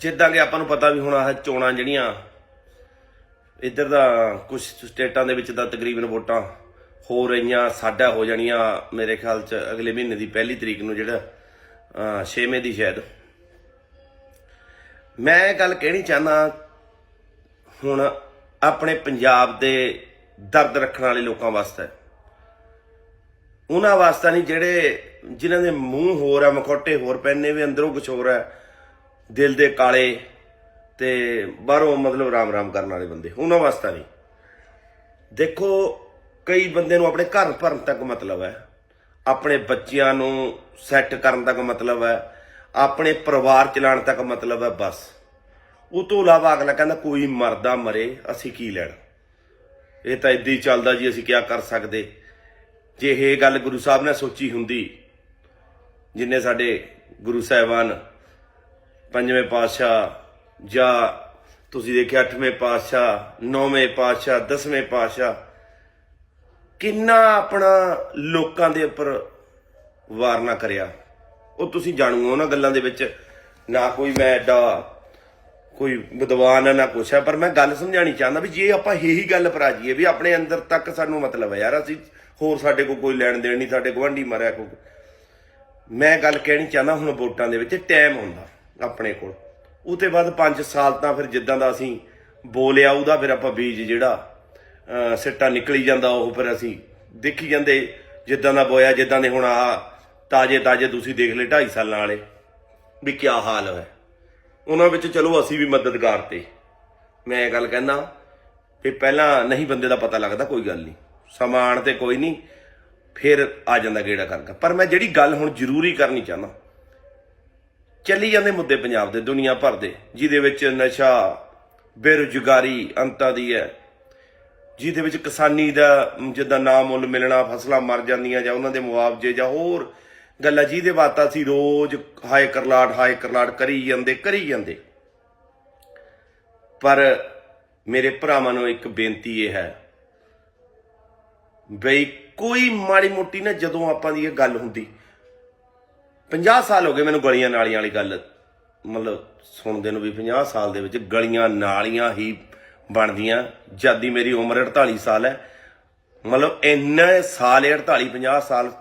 ਜਿੱਦਾਂ ਕਿ ਆਪਾਂ ਨੂੰ ਪਤਾ ਵੀ ਹੁਣ ਆਹ ਚੋਣਾਂ ਜਿਹੜੀਆਂ, ਇੱਧਰ ਦਾ ਕੁਝ ਸਟੇਟਾਂ ਦੇ ਵਿੱਚ ਤਾਂ ਤਕਰੀਬਨ ਵੋਟਾਂ ਹੋ ਰਹੀਆਂ, ਸਾਡਾ ਹੋ ਜਾਣੀਆਂ ਮੇਰੇ ਖਿਆਲ ਚ ਅਗਲੇ ਮਹੀਨੇ ਦੀ ਪਹਿਲੀ ਤਰੀਕ ਨੂੰ ਜਿਹੜਾ 6ਵੇਂ ਦੀ ਸ਼ਾਇਦ। ਮੈਂ ਇਹ ਗੱਲ ਕਹਿਣੀ ਚਾਹੁੰਦਾ ਹੁਣ ਆਪਣੇ ਪੰਜਾਬ ਦੇ ਦਰਦ ਰੱਖਣ ਵਾਲੇ ਲੋਕਾਂ ਵਾਸਤੇ। ਉਹਨਾਂ ਵਾਸਤੇ ਨਹੀਂ, ਜਿਹੜੇ ਜਿਨ੍ਹਾਂ ਦੇ ਮੂੰਹ ਹੋਰ ਆ, ਮਖੌਟੇ ਹੋਰ ਪੈਨੇ ਵੀ ਅੰਦਰੋਂ ਕੁਝ ਹੋਰ ਹੈ ਦਿਲ ਦੇ ਕਾਲੇ ਤੇ ਬਾਹਰੋਂ ਮਤਲਬ ਰਾਮ ਰਾਮ ਕਰਨ ਵਾਲੇ ਬੰਦੇ, ਉਹਨਾਂ ਵਾਸਤੇ ਨਹੀਂ ਦੇਖੋ, ਕਈ ਬੰਦੇ ਨੂੰ ਆਪਣੇ ਘਰ ਭਰਨ ਤੱਕ ਮਤਲਬ ਹੈ। ਆਪਣੇ ਬੱਚਿਆਂ ਨੂੰ ਸੈੱਟ ਕਰਨ ਤੱਕ ਮਤਲਬ ਹੈ। ਆਪਣੇ ਪਰਿਵਾਰ ਚਲਾਉਣ ਤੱਕ ਮਤਲਬ ਹੈ, ਬਸ। ਉਹ ਤੋਂ ਇਲਾਵਾ ਅਗਲਾ ਕਹਿੰਦਾ, ਕੋਈ ਮਰਦਾ ਮਰੇ, ਅਸੀਂ ਕੀ ਲੈਣਾ? ਇਹ ਤਾਂ ਇਦਾਂ ਹੀ ਚੱਲਦਾ ਜੀ, ਅਸੀਂ ਕੀ ਕਰ ਸਕਦੇ? ਜੇ ਇਹ ਗੱਲ ਗੁਰੂ ਸਾਹਿਬ ਨੇ ਸੋਚੀ ਹੁੰਦੀ, ਜਿੰਨੇ ਸਾਡੇ ਗੁਰੂ ਸਾਹਿਬਾਨ ਪੰਜਵੇਂ ਪਾਤਸ਼ਾਹ ਜਾਂ ਤੁਸੀਂ ਦੇਖਿਆ ਅੱਠਵੇਂ ਪਾਤਸ਼ਾਹ, ਨੌਵੇਂ ਪਾਤਸ਼ਾਹ, ਦਸਵੇਂ ਪਾਤਸ਼ਾਹ, ਕਿੰਨਾ ਆਪਣਾ ਲੋਕਾਂ ਦੇ ਉੱਪਰ ਵਾਰਨਾ ਕਰਿਆ। ਉਹ ਤੁਸੀਂ ਜਾਣੂ ਹੋ ਉਹਨਾਂ ਗੱਲਾਂ ਦੇ ਵਿੱਚ, ਨਾ ਕੋਈ ਮੈਂ ਐਡਾ ਕੋਈ ਵਿਦਵਾਨ ਹੈ ਨਾ ਕੁਛ ਹੈ ਪਰ ਮੈਂ ਗੱਲ ਸਮਝਾਣੀ ਚਾਹੁੰਦਾ ਵੀ ਜੇ ਆਪਾਂ ਇਹੀ ਗੱਲ ਪਰ ਆ ਜਾਈਏ ਵੀ ਆਪਣੇ ਅੰਦਰ ਤੱਕ ਸਾਨੂੰ ਮਤਲਬ ਹੈ ਯਾਰ ਅਸੀਂ ਹੋਰ ਸਾਡੇ ਕੋਲ ਕੋਈ ਲੈਣ ਦੇਣ ਨਹੀਂ, ਸਾਡੇ ਗਵਾਂਢੀ ਮਰਿਆ ਕੋਈ। ਮੈਂ ਗੱਲ ਕਹਿਣੀ ਚਾਹੁੰਦਾ ਹੁਣ ਵੋਟਾਂ ਦੇ ਵਿੱਚ, ਟਾਈਮ ਹੁੰਦਾ। ਆਪਣੇ ਕੋਲ। ਉਹ ਉਤੇ ਬਾਅਦ 5 ਸਾਲ ਤਾਂ ਫਿਰ ਜਿੱਦਾਂ ਦਾ ਅਸੀਂ ਬੋਲਿਆ, ਉਹਦਾ ਫਿਰ ਆਪਾਂ ਬੀਜ ਜਿਹੜਾ ਸਿੱਟਾ ਨਿਕਲੀ ਜਾਂਦਾ, ਉਹ ਫਿਰ ਅਸੀਂ ਦੇਖੀ ਜਾਂਦੇ, ਜਿੱਦਾਂ ਦਾ ਬੋਇਆ, ਜਿੱਦਾਂ ਦੇ ਹੁਣ ਆ ਤਾਜੇ ਤਾਜੇ ਤੁਸੀਂ ਦੇਖ ਲਏ 2.5 ਸਾਲਾਂ ਵਾਲੇ, ਵੀ ਕੀ ਹਾਲ ਹੈ। ਉਹਨਾਂ ਵਿੱਚ ਚਲੋ ਅਸੀਂ ਵੀ ਮਦਦਗਾਰ ਤੇ। ਮੈਂ ਇਹ ਗੱਲ ਕਹਿੰਦਾ ਵੀ ਪਹਿਲਾਂ ਨਹੀਂ ਬੰਦੇ ਦਾ ਪਤਾ ਲੱਗਦਾ, ਕੋਈ ਗੱਲ ਨਹੀਂ। ਸਮਾਨ ਤੇ ਕੋਈ ਨਹੀਂ, ਫਿਰ ਆ ਜਾਂਦਾ ਗੇੜਾ ਕਰਕੇ ਪਰ ਮੈਂ ਜਿਹੜੀ ਗੱਲ ਹੁਣ ਜ਼ਰੂਰੀ ਕਰਨੀ ਚਾਹੁੰਦਾ ਚੱਲੀ ਜਾਂਦੇ ਮੁੱਦੇ ਪੰਜਾਬ ਦੇ, ਦੁਨੀਆ ਭਰ ਦੇ, ਜਿਹਦੇ ਵਿੱਚ ਨਸ਼ਾ, ਬੇਰੁਜ਼ਗਾਰੀ ਅੰਤਾਂ ਦੀ ਹੈ। ਜਿਹਦੇ ਵਿੱਚ ਕਿਸਾਨੀ ਦਾ ਜਿੱਦਾਂ ਨਾ ਮੁੱਲ ਮਿਲਣਾ, ਫਸਲਾਂ ਮਰ ਜਾਂਦੀਆਂ ਜਾਂ ਉਹਨਾਂ ਦੇ ਮੁਆਵਜ਼ੇ ਜਾਂ ਹੋਰ ਗੱਲਾਂ, ਜਿਹਦੇ ਵਾਤਾ ਸੀ ਰੋਜ਼ ਹਾਏ ਕਰਲਾਟ ਹਾਏ ਕਰਲਾਟ ਕਰੀ ਜਾਂਦੇ ਕਰੀ ਜਾਂਦੇ। ਪਰ ਮੇਰੇ ਭਰਾਵਾਂ ਨੂੰ ਇੱਕ ਬੇਨਤੀ ਇਹ ਹੈ ਬਈ, ਕੋਈ ਮਾੜੀ ਮੋਟੀ ਨਾ ਜਦੋਂ ਆਪਾਂ ਦੀ ਇਹ ਗੱਲ ਹੁੰਦੀ 50 ਸਾਲ ਹੋ ਗਏ ਮੈਨੂੰ ਗਲੀਆਂ ਨਾਲੀਆਂ ਵਾਲੀ ਗੱਲ, ਮਤਲਬ ਸੁਣਦੇ ਨੂੰ ਵੀ 50 ਸਾਲ ਦੇ ਵਿੱਚ ਗਲੀਆਂ ਨਾਲੀਆਂ ਹੀ ਬਣਦੀਆਂ। ਜਦ ਦੀ ਮੇਰੀ ਉਮਰ 48 ਸਾਲ ਹੈ, ਮਤਲਬ ਇੰਨੇ ਸਾਲ 48 50 ਸਾਲ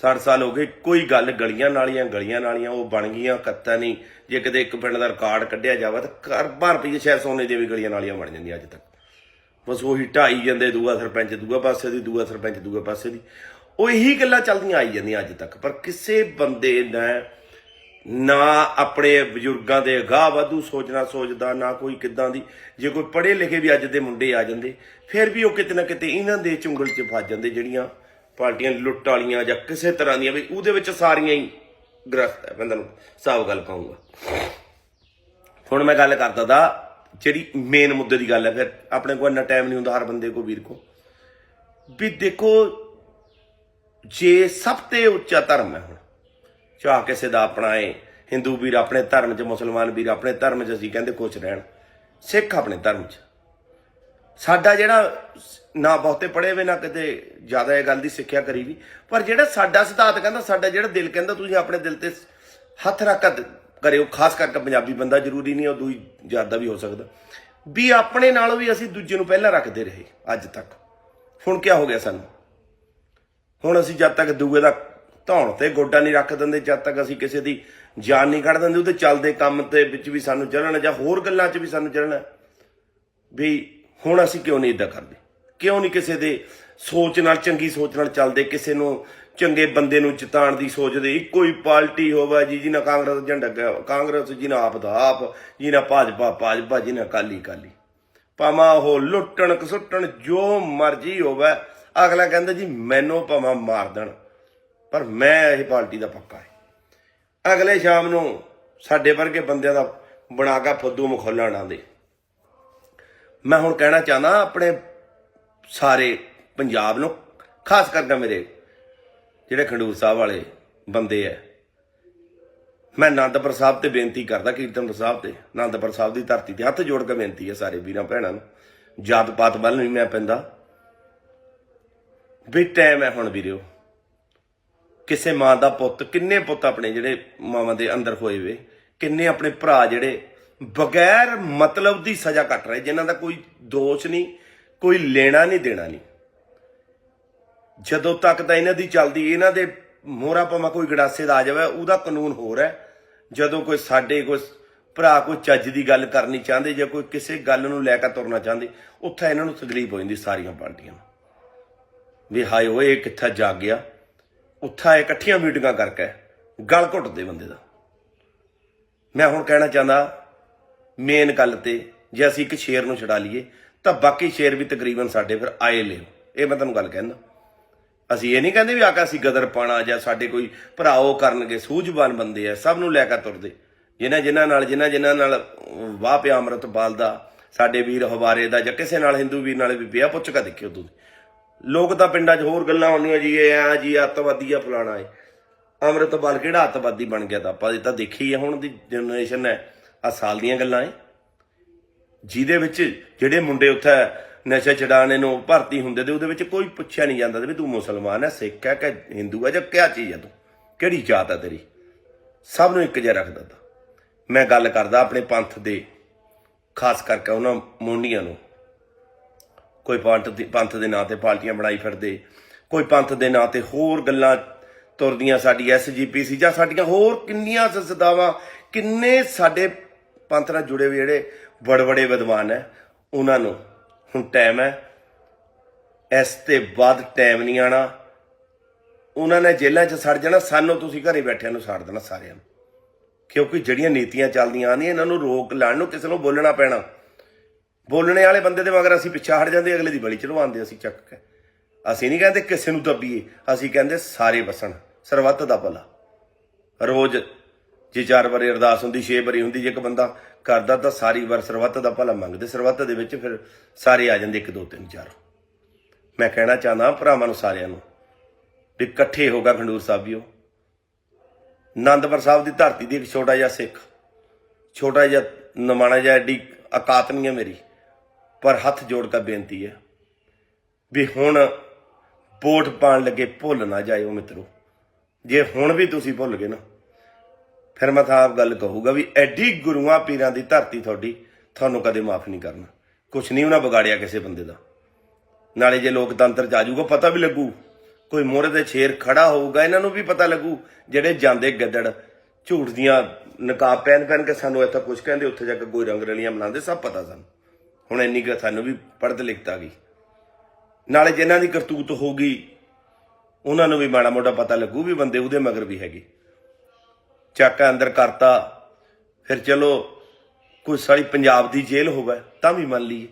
60 ਸਾਲ ਹੋ ਗਏ, ਕੋਈ ਗੱਲ ਗਲੀਆਂ ਨਾਲੀਆਂ ਗਲੀਆਂ ਨਾਲੀਆਂ ਉਹ ਬਣ ਗਈਆਂ, ਕੱਤਾ ਨਹੀਂ। ਜੇ ਕਿਤੇ ਇੱਕ ਪਿੰਡ ਦਾ ਰਿਕਾਰਡ ਕੱਢਿਆ ਜਾਵੇ ਤਾਂ ਕਰਬਾਂ ਰੁਪਏ ਸ਼ਾਇਦ ਸੋਨੇ ਦੀਆਂ ਵੀ ਗਲੀਆਂ ਨਾਲੀਆਂ ਬਣ ਜਾਂਦੀਆਂ ਅੱਜ ਤੱਕ। ਬਸ ਉਹੀ ਢਾਈ ਜਾਂਦੇ, ਦੂਆ ਸਰਪੰਚ, ਦੂਆ ਪਾਸੇ ਦੀ, ਦੂਆ ਸਰਪੰਚ, ਦੂਆ ਪਾਸੇ ਦੀ। ਉਹ ਇਹੀ ਗੱਲਾਂ ਚੱਲਦੀਆਂ ਆਈ ਜਾਂਦੀਆਂ ਅੱਜ ਤੱਕ। ਪਰ ਕਿਸੇ ਬੰਦੇ ਨੇ ਨਾ ਆਪਣੇ ਬਜ਼ੁਰਗਾਂ ਦੇ ਅਗਾਹ ਵਾਧੂ ਸੋਚਣਾ ਸੋਚਦਾ, ਨਾ ਕੋਈ ਕਿੱਦਾਂ ਦੀ। ਜੇ ਕੋਈ ਪੜ੍ਹੇ ਲਿਖੇ ਵੀ ਅੱਜ ਦੇ ਮੁੰਡੇ ਆ ਜਾਂਦੇ, ਫਿਰ ਵੀ ਉਹ ਕਿਤੇ ਨਾ ਕਿਤੇ ਇਹਨਾਂ ਦੇ ਚੁੰਗਲ 'ਚ ਫਸ ਜਾਂਦੇ, ਜਿਹੜੀਆਂ ਪਾਰਟੀਆਂ ਲੁੱਟ ਵਾਲੀਆਂ ਜਾਂ ਕਿਸੇ ਤਰ੍ਹਾਂ ਦੀਆਂ ਵੀ, ਉਹਦੇ ਵਿੱਚ ਸਾਰੀਆਂ ਹੀ ਗ੍ਰਸਤ ਹੈ। ਬੰਦਾ ਨੂੰ ਸਾਫ਼ ਗੱਲ ਕਹੂੰਗਾ। ਹੁਣ ਮੈਂ ਗੱਲ ਕਰਦਾ ਦਾ, ਜਿਹੜੀ ਮੇਨ ਮੁੱਦੇ ਦੀ ਗੱਲ ਹੈ, ਫਿਰ ਆਪਣੇ ਕੋਲ ਇੰਨਾ ਟਾਈਮ ਨਹੀਂ ਹੁੰਦਾ ਹਰ ਬੰਦੇ ਕੋ ਵੀਰ ਕੋ ਵੀ ਦੇਖੋ ਜੇ ਸਭ 'ਤੇ ਉੱਚਾ ਧਰਮ ਹੈ ਹੁਣ, ਚਾਹ ਕਿਸੇ ਦਾ ਆਪਣਾ ਏ ਹਿੰਦੂ ਵੀਰ ਆਪਣੇ ਧਰਮ 'ਚ, ਮੁਸਲਮਾਨ ਵੀਰ ਆਪਣੇ ਧਰਮ 'ਚ, ਅਸੀਂ ਕਹਿੰਦੇ ਕੁਛ ਰਹਿਣ। ਸਿੱਖ ਆਪਣੇ ਧਰਮ 'ਚ। ਸਾਡਾ ਜਿਹੜਾ ਨਾ ਬਹੁਤੇ ਪੜ੍ਹੇ ਵੇ ਨਾ ਕਿਤੇ ਜ਼ਿਆਦਾ ਇਹ ਗੱਲ ਦੀ ਸਿੱਖਿਆ ਕਰੀ ਵੀ, ਪਰ ਜਿਹੜਾ ਸਾਡਾ ਸਿਧਾਂਤ ਕਹਿੰਦਾ, ਸਾਡਾ ਜਿਹੜਾ ਦਿਲ ਕਹਿੰਦਾ, ਤੁਸੀਂ ਆਪਣੇ ਦਿਲ ਤੇ ਹੱਥ ਰੱਖ ਕਰਿਓ, ਖਾਸ ਕਰਕੇ ਪੰਜਾਬੀ ਬੰਦਾ ਜ਼ਰੂਰੀ ਨਹੀਂ, ਉਹ ਦੂਈ ਜ਼ਿਆਦਾ ਵੀ ਹੋ ਸਕਦਾ। ਵੀ ਆਪਣੇ ਨਾਲੋਂ ਵੀ ਅਸੀਂ ਦੂਜੇ ਨੂੰ ਪਹਿਲਾਂ ਰੱਖਦੇ ਰਹੇ, ਅੱਜ ਤੱਕ। ਹੁਣ ਕੀ ਹੋ ਗਿਆ ਸਾਨੂੰ? ਹੁਣ ਅਸੀਂ ਜਦ ਤੱਕ ਦੂਏ ਦਾ ਧੌਣ ਤੇ ਗੋਡਾ ਨਹੀਂ ਰੱਖ ਦਿੰਦੇ, ਜਦ ਤੱਕ ਅਸੀਂ ਕਿਸੇ ਦੀ ਜਾਨ ਨਹੀਂ ਕੱਢ ਦਿੰਦੇ, ਉਹਦੇ ਚੱਲਦੇ ਕੰਮ ਤੇ ਵਿੱਚ ਵੀ ਸਾਨੂੰ ਚੱਲਣਾ, ਜਾਂ ਹੋਰ ਗੱਲਾਂ 'ਚ ਵੀ ਸਾਨੂੰ ਚੱਲਣਾ। ਵੀ ਹੁਣ ਅਸੀਂ ਕਿਉਂ ਨਹੀਂ ਇਦਾਂ ਕਰਦੇ? ਕਿਉਂ ਨਹੀਂ ਕਿਸੇ ਦੇ ਸੋਚ ਨਾਲ, ਚੰਗੀ ਸੋਚ ਨਾਲ ਚੱਲਦੇ, ਕਿਸੇ ਨੂੰ ਚੰਗੇ ਬੰਦੇ ਨੂੰ ਜਿਤਾਉਣ ਦੀ ਸੋਚਦੇ ਇੱਕੋ ਹੀ ਪਾਰਟੀ ਹੋਵੇ ਜੀ, ਜਿਹਨਾਂ ਕਾਂਗਰਸ ਦਾ ਝੰਡਾ ਗਾ- ਕਾਂਗਰਸ ਜਿਹਨਾਂ ਆਪ ਦਾ ਆਪ, ਜਿਹਨਾਂ ਭਾਜਪਾ ਭਾਜਪਾ ਜਿਹਨਾਂ ਕਾਲੀ ਕਾਲੀ ਭਾਵੇਂ ਉਹ ਲੁੱਟਣ ਕਸੁੱਟਣ ਜੋ ਮਰਜ਼ੀ ਹੋਵੇ ਅਗਲਾ ਕਹਿੰਦਾ ਜੀ, ਮੈਨੂੰ ਭਾਵੇਂ ਮਾਰ ਦੇਣ, ਪਰ ਮੈਂ ਇਹ ਪਾਰਟੀ ਦਾ ਪੱਕਾ ਹੈ। ਅਗਲੇ ਸ਼ਾਮ ਨੂੰ ਸਾਡੇ ਵਰਗੇ ਬੰਦਿਆਂ ਦਾ ਬਣਾ ਕੇ ਫੁੱਦੂ ਮਖੌਲਾਂ ਨਾ ਦੇ। ਮੈਂ ਹੁਣ ਕਹਿਣਾ ਚਾਹੁੰਦਾ ਆਪਣੇ ਸਾਰੇ ਪੰਜਾਬ ਨੂੰ, ਖਾਸ ਕਰਕੇ ਮੇਰੇ ਜਿਹੜੇ ਖੰਡੂਰ ਸਾਹਿਬ ਵਾਲੇ ਬੰਦੇ ਐ ਮੈਂ ਆਨੰਦਪੁਰ ਸਾਹਿਬ ਤੇ ਬੇਨਤੀ ਕਰਦਾ, ਕੀਰਤਨਪੁਰ ਸਾਹਿਬ ਤੇ ਆਨੰਦਪੁਰ ਸਾਹਿਬ ਦੀ ਧਰਤੀ ਤੇ ਹੱਥ ਜੋੜ ਕੇ ਬੇਨਤੀ ਹੈ ਸਾਰੇ ਵੀਰਾਂ ਭੈਣਾਂ ਨੂੰ। ਜਾਤ ਪਾਤ ਵੱਲ ਨਹੀਂ ਮੈਂ ਪੈਂਦਾ। ਵੀ ਟਾਈਮ ਹੈ ਹੁਣ ਵੀਰਿਓ। ਕਿਸੇ ਮਾਂ ਦਾ ਪੁੱਤ, ਕਿੰਨੇ ਪੁੱਤ ਆਪਣੇ ਜਿਹੜੇ ਮਾਵਾਂ ਦੇ ਅੰਦਰ ਹੋਏ ਵੇ, ਕਿੰਨੇ ਆਪਣੇ ਭਰਾ ਜਿਹੜੇ ਬਗੈਰ ਮਤਲਬ ਦੀ ਸਜ਼ਾ ਕੱਟ ਰਹੇ, ਜਿਨ੍ਹਾਂ ਦਾ ਕੋਈ ਦੋਸ਼ ਨਹੀਂ, ਕੋਈ ਲੈਣਾ ਨਹੀਂ, ਦੇਣਾ ਨਹੀਂ। ਜਦੋਂ ਤੱਕ ਤਾਂ ਇਹਨਾਂ ਦੀ ਚੱਲਦੀ, ਇਹਨਾਂ ਦੇ ਮੋਹਰਾ ਭਾਵੇਂ ਕੋਈ ਗੜਾਸੇ ਦਾ ਆ ਜਾਵੇ, ਉਹਦਾ ਕਾਨੂੰਨ ਹੋਰ ਹੈ। ਜਦੋਂ ਕੋਈ ਸਾਡੇ ਕੋਈ ਭਰਾ, ਕੋਈ ਚੱਜ ਦੀ ਗੱਲ ਕਰਨੀ ਚਾਹੁੰਦੇ, ਜਾਂ ਕੋਈ ਕਿਸੇ ਗੱਲ ਨੂੰ ਲੈ ਕੇ ਤੁਰਨਾ ਚਾਹੁੰਦੇ, ਉੱਥੇ ਇਹਨਾਂ ਨੂੰ ਤਕਲੀਫ ਹੋ ਜਾਂਦੀ ਸਾਰੀਆਂ ਪਾਰਟੀਆਂ ਨੂੰ। ਵੀ ਹਾਏ ਓਏ, ਇਹ ਕਿੱਥੇ ਜਾ ਗਿਆ? ਉੱਥਾ ਇਕੱਠੀਆਂ ਮੀਟਿੰਗਾਂ ਕਰਕੇ, ਗਲ ਘੁੱਟਦੇ ਬੰਦੇ ਦਾ। ਮੈਂ ਹੁਣ ਕਹਿਣਾ ਚਾਹੁੰਦਾ ਮੇਨ ਗੱਲ ਤੇ ਜੇ ਅਸੀਂ ਇੱਕ ਸ਼ੇਰ ਨੂੰ ਛਡਾ ਲਈਏ, ਤਾਂ ਬਾਕੀ ਸ਼ੇਰ ਵੀ ਤਕਰੀਬਨ ਸਾਡੇ ਫਿਰ ਆਏ ਲਿਓ ਇਹ ਮੈਂ ਤੁਹਾਨੂੰ ਗੱਲ ਕਹਿੰਦਾ। ਅਸੀਂ ਇਹ ਨਹੀਂ ਕਹਿੰਦੇ ਵੀ ਆਕਾ ਅਸੀਂ ਗਦਰ ਪਾਣਾ ਜਾਂ ਸਾਡੇ ਕੋਈ ਭਰਾਓ ਕਰਨਗੇ, ਸੂਝਵਾਨ ਬੰਦੇ ਆ, ਸਭ ਨੂੰ ਲੈ ਕੇ ਤੁਰਦੇ। ਜਿਨ੍ਹਾਂ ਜਿਨ੍ਹਾਂ ਨਾਲ, ਜਿਨ੍ਹਾਂ ਜਿਨ੍ਹਾਂ ਨਾਲ ਵਾਹ ਪਿਆ ਅੰਮ੍ਰਿਤਪਾਲ ਦਾ ਸਾਡੇ ਵੀਰ ਹਵਾਰੇ ਦਾ ਜਾਂ ਕਿਸੇ ਨਾਲ, ਹਿੰਦੂ ਵੀਰ ਨਾਲ ਵੀ ਪਿਆ ਪੁੱਛ ਕੇ ਦੇਖਿਓ ਤੁਸੀਂ। ਲੋਕ ਤਾਂ ਪਿੰਡਾਂ 'ਚ ਹੋਰ ਗੱਲਾਂ ਹੁੰਦੀਆਂ ਜੀ, ਇਹ ਆ ਜੀ, ਅੱਤਵਾਦੀ ਆ ਫਲਾਣਾ ਏ। ਅੰਮ੍ਰਿਤਪਾਲ ਕਿਹੜਾ ਅੱਤਵਾਦੀ ਬਣ ਗਿਆ ਤਾਂ ਆਪਾਂ ਇਹ ਤਾਂ ਦੇਖੀ ਹੈ ਹੁਣ ਦੀ ਜਨਰੇਸ਼ਨ ਹੈ ਆ ਸਾਲ ਦੀਆਂ ਗੱਲਾਂ ਏ। ਜਿਹਦੇ ਵਿੱਚ ਜਿਹੜੇ ਮੁੰਡੇ ਉੱਥੇ ਨਸ਼ਾ ਛਡਾਣੇ ਨੂੰ ਭਰਤੀ ਹੁੰਦੇ ਤੇ ਉਹਦੇ ਵਿੱਚ ਕੋਈ ਪੁੱਛਿਆ ਨਹੀਂ ਜਾਂਦਾ ਵੀ ਤੂੰ ਮੁਸਲਮਾਨ ਹੈ ਸਿੱਖ ਹੈ ਕਿ ਹਿੰਦੂ ਹੈ ਜਾਂ ਕਿਆ ਚੀਜ਼ ਹੈ ਤੂੰ? ਕਿਹੜੀ ਜਾਤ ਹੈ ਤੇਰੀ? ਸਭ ਨੂੰ ਇੱਕ ਜਿਹਾ ਰੱਖਦਾ ਤਾ ਮੈਂ ਗੱਲ ਕਰਦਾ ਆਪਣੇ ਪੰਥ ਦੇ, ਖਾਸ ਕਰਕੇ ਉਹਨਾਂ ਮੁੰਡੀਆਂ ਨੂੰ। ਕੋਈ ਪੰਥ ਦੀ ਪੰਥ ਦੇ ਨਾਂ ਤੇ ਪਾਰਟੀਆਂ ਬਣਾਈ ਫਿਰਦੇ, ਕੋਈ ਪੰਥ ਦੇ ਨਾਂ ਤੇ ਹੋਰ ਗੱਲਾਂ ਤੁਰਦੀਆਂ ਸਾਡੀ ਐਸਜੀਪੀਸੀ ਜਾਂ ਸਾਡੀਆਂ ਹੋਰ ਕਿੰਨੀਆਂ ਸੰਸਥਾਵਾਂ, ਕਿੰਨੇ ਸਾਡੇ ਪੰਥ ਨਾਲ ਜੁੜੇ ਹੋਏ ਜਿਹੜੇ ਬੜੇ ਬੜੇ ਵਿਦਵਾਨ ਹੈ ਉਹਨਾਂ ਨੂੰ ਹੁਣ ਟਾਈਮ ਹੈ ਇਸ ਤੇ ਬਾਅਦ ਟਾਈਮ ਨਹੀਂ ਆਣਾ। ਉਹਨਾਂ ਨੇ ਜੇਲ੍ਹਾਂ 'ਚ ਸੜ ਜਾਣਾ, ਸਾਨੂੰ ਤੁਸੀਂ ਘਰੇ ਬੈਠਿਆਂ ਨੂੰ ਸਾੜ ਦੇਣਾ ਸਾਰਿਆਂ ਨੂੰ। ਕਿਉਂਕਿ ਜਿਹੜੀਆਂ ਨੀਤੀਆਂ ਚੱਲਦੀਆਂ ਨੇ ਇਹਨਾਂ ਨੂੰ ਰੋਕ ਲਾਉਣ ਨੂੰ ਕਿਸੇ ਨੂੰ ਬੋਲਣਾ ਪੈਣਾ। ਬੋਲਣੇ ਵਾਲੇ ਬੰਦੇ ਦੇ ਮਗਰ ਅਸੀਂ ਪਿੱਛਾ ਹਟ ਜਾਂਦੇ, ਅਗਲੇ ਦੀ ਬਲੀ ਚੜਵਾਉਂਦੇ ਅਸੀਂ ਚੱਕ ਕੇ। ਅਸੀਂ ਨਹੀਂ ਕਹਿੰਦੇ ਕਿਸੇ ਨੂੰ ਦੱਬੀਏ, ਅਸੀਂ ਕਹਿੰਦੇ ਸਾਰੇ ਵਸਣ, ਸਰਬੱਤ ਦਾ ਭਲਾ। ਰੋਜ਼ ਜੇ ਚਾਰ ਵਾਰੀ ਅਰਦਾਸ ਹੁੰਦੀ, ਛੇ ਵਾਰੀ ਹੁੰਦੀ, ਜੇ ਇੱਕ ਬੰਦਾ ਕਰਦਾ ਤਾਂ ਸਾਰੀ ਵਾਰ ਸਰਬੱਤ ਦਾ ਭਲਾ ਮੰਗਦੇ, ਸਰਬੱਤ ਦੇ ਵਿੱਚ ਫਿਰ ਸਾਰੇ ਆ ਜਾਂਦੇ 1 2 3 4 ਮੈਂ ਕਹਿਣਾ ਚਾਹੁੰਦਾ ਭਰਾਵਾਂ ਨੂੰ ਸਾਰਿਆਂ ਨੂੰ ਵੀ ਇਕੱਠੇ ਹੋ ਹੋਗਾ ਖੰਡੂਰ ਸਾਹਿਬੀਓ ਆਨੰਦਪੁਰ ਸਾਹਿਬ ਦੀ ਧਰਤੀ ਦੀ ਇੱਕ ਛੋਟਾ ਜਿਹਾ ਸਿੱਖ, ਛੋਟਾ ਜਿਹਾ ਨਮਾਣਾ ਜਿਹਾ ਐਡੀ ਔਕਾਤ ਨਹੀਂ ਹੈ ਮੇਰੀ। ਪਰ ਹੱਥ ਜੋੜ ਕੇ ਬੇਨਤੀ ਹੈ ਵੀ ਹੁਣ ਵੋਟ ਪਾਣ ਲੱਗੇ ਭੁੱਲ ਨਾ ਜਾਇਓ ਮਿੱਤਰੋ। ਜੇ ਹੁਣ ਵੀ ਤੁਸੀਂ ਭੁੱਲ ਗਏ ਨਾ, ਫਿਰ ਮੈਂ ਤਾਂ ਆਪ ਗੱਲ ਕਹੂਗਾ ਵੀ ਐਡੀ ਗੁਰੂਆਂ ਪੀਰਾਂ ਦੀ ਧਰਤੀ ਤੁਹਾਡੀ, ਤੁਹਾਨੂੰ ਕਦੇ ਮਾਫ ਨਹੀਂ ਕਰਨਾ। ਕੁਛ ਨਹੀਂ ਉਹਨਾਂ ਵਿਗਾੜਿਆ ਕਿਸੇ ਬੰਦੇ ਦਾ। ਨਾਲੇ ਜੇ ਲੋਕਤੰਤਰ ਚ ਆ ਜਾਊਗਾ, ਪਤਾ ਵੀ ਲੱਗੂ। ਕੋਈ ਮੋਹਰੇ ਤੇ ਸ਼ੇਰ ਖੜਾ ਹੋਊਗਾ, ਇਹਨਾਂ ਨੂੰ ਵੀ ਪਤਾ ਲੱਗੂ, ਜਿਹੜੇ ਜਾਂਦੇ ਗੱਦੜ, ਝੂਠ ਦੀਆਂ ਨਕਾਬ ਪਹਿਨ ਪਹਿਨ ਕੇ ਸਾਨੂੰ ਇੱਥੇ ਕੁਝ ਕਹਿੰਦੇ, ਉੱਥੇ ਜਾ ਕੇ ਕੋਈ ਰੰਗ ਰਲੀਆਂ ਬਣਾਉਂਦੇ, ਸਭ ਪਤਾ ਸਾਨੂੰ। ਹੁਣ ਇੰਨੀ ਗੱਲ ਸਾਨੂੰ ਵੀ ਪੜ੍ਹਤ ਲਿਖਤਾ ਗਈ। ਨਾਲੇ ਜਿਨ੍ਹਾਂ ਦੀ ਕਰਤੂਤ ਹੋ ਗਈ, ਉਹਨਾਂ ਨੂੰ ਵੀ ਮਾੜਾ ਮੋਟਾ ਪਤਾ ਲੱਗੂ ਵੀ ਬੰਦੇ ਉਹਦੇ ਮਗਰ ਵੀ ਹੈਗੇ। ਚੱਕ ਅੰਦਰ ਕਰਤਾ, ਫਿਰ ਚਲੋ ਕੋਈ ਸਾਰੀ ਪੰਜਾਬ ਦੀ ਜੇਲ੍ਹ ਹੋਵੇ, ਤਾਂ ਵੀ ਮੰਨ ਲਈਏ।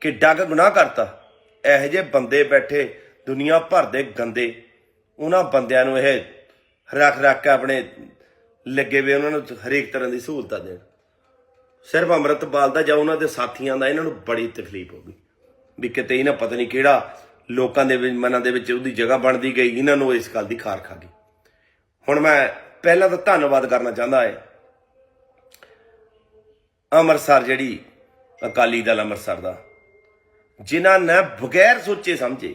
ਕਿ ਡੱਗ ਗੁਨਾਹ ਕਰਤਾ। ਇਹੋ ਜਿਹੇ ਬੰਦੇ ਬੈਠੇ, ਦੁਨੀਆ ਭਰ ਦੇ ਗੰਦੇ। ਉਹਨਾਂ ਬੰਦਿਆਂ ਨੂੰ ਇਹ ਰੱਖ ਰੱਖ ਕੇ ਆਪਣੇ ਲੱਗੇ ਵੇ ਉਹਨਾਂ ਨੂੰ ਹਰੇਕ ਤਰ੍ਹਾਂ ਦੀ ਸਹੂਲਤਾਂ ਦੇਣ। ਸਿਰਫ ਅੰਮ੍ਰਿਤਪਾਲ ਦਾ ਜਾਂ ਉਹਨਾਂ ਦੇ ਸਾਥੀਆਂ ਦਾ ਇਹਨਾਂ ਨੂੰ ਬੜੀ ਤਕਲੀਫ ਹੋ ਗਈ। ਵੀ ਕਿਤੇ ਇਹਨਾਂ ਪਤਾ ਨਹੀਂ ਕਿਹੜਾ ਲੋਕਾਂ ਦੇ ਵਿੱਚ, ਮਨਾਂ ਦੇ ਵਿੱਚ ਉਹਦੀ ਜਗ੍ਹਾ ਬਣਦੀ ਗਈ, ਇਹਨਾਂ ਨੂੰ ਇਸ ਗੱਲ ਦੀ ਖਾਰ ਖਾ ਗਈ। ਹੁਣ ਮੈਂ ਪਹਿਲਾਂ ਤਾਂ ਧੰਨਵਾਦ ਕਰਨਾ ਚਾਹੁੰਦਾ ਹੈ। ਅੰਮ੍ਰਿਤਸਰ ਜਿਹੜੀ ਅਕਾਲੀ ਦਲ ਅੰਮ੍ਰਿਤਸਰ ਦਾ, ਜਿਨ੍ਹਾਂ ਨੇ ਬਗੈਰ ਸੋਚੇ ਸਮਝੇ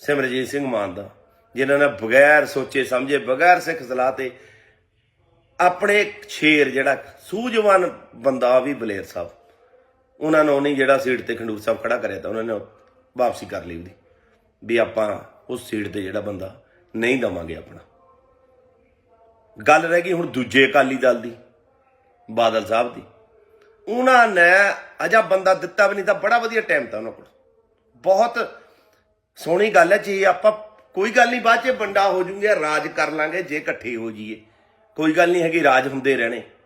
ਸਿਮਰਜੀਤ ਸਿੰਘ ਮਾਨ ਦਾ, ਜਿਨ੍ਹਾਂ ਨੇ ਬਗੈਰ ਸੋਚੇ ਸਮਝੇ, ਬਗੈਰ ਸਿੱਖ ਸਲਾਹ ਤੇ ਆਪਣੇ ਸ਼ੇਰ ਜਿਹੜਾ ਸੂਝਵਾਨ ਬੰਦਾ ਵੀ ਬਲੇਰ ਸਾਹਿਬ। ਉਹਨਾਂ ਨੂੰ ਨਹੀਂ ਜਿਹੜਾ ਸੀਟ ਤੇ ਖੰਡੂਰ ਸਾਹਿਬ ਖੜਾ ਕਰਿਆ ਤਾਂ ਉਹਨਾਂ ਨੇ ਵਾਪਸੀ ਕਰ ਲਈ ਉਹਦੀ, ਵੀ ਆਪਾਂ ਉਸ ਸੀਟ ਤੇ ਜਿਹੜਾ ਬੰਦਾ ਨਹੀਂ ਦਵਾਂਗੇ ਆਪਣਾ। ਗੱਲ ਰਹਿ ਗਈ ਹੁਣ ਦੂਜੇ ਅਕਾਲੀ ਦਲ ਦੀ, ਬਾਦਲ ਸਾਹਿਬ ਦੀ। ਉਹਨਾਂ ਨੇ ਅਜਾ ਬੰਦਾ ਦਿੱਤਾ ਵੀ ਨਹੀਂ ਤਾਂ ਬੜਾ ਵਧੀਆ ਟਾਈਮ ਤਾਂ ਉਹਨਾਂ ਕੋਲ। ਬਹੁਤ ਸੋਹਣੀ ਗੱਲ ਹੈ, ਜੇ ਆਪਾਂ ਕੋਈ ਗੱਲ ਨਹੀਂ, ਬਾਅਦ ਚ ਬੰਦਾ ਹੋ ਜੂਗੇ, ਰਾਜ ਕਰ ਲਾਂਗੇ, ਜੇ ਇਕੱਠੇ ਹੋ ਜਾਈਏ। ਕੋਈ ਗੱਲ ਨਹੀਂ ਹੈਗੀ ਰਾਜ ਹੁੰਦੇ ਰਹਿਣੇ।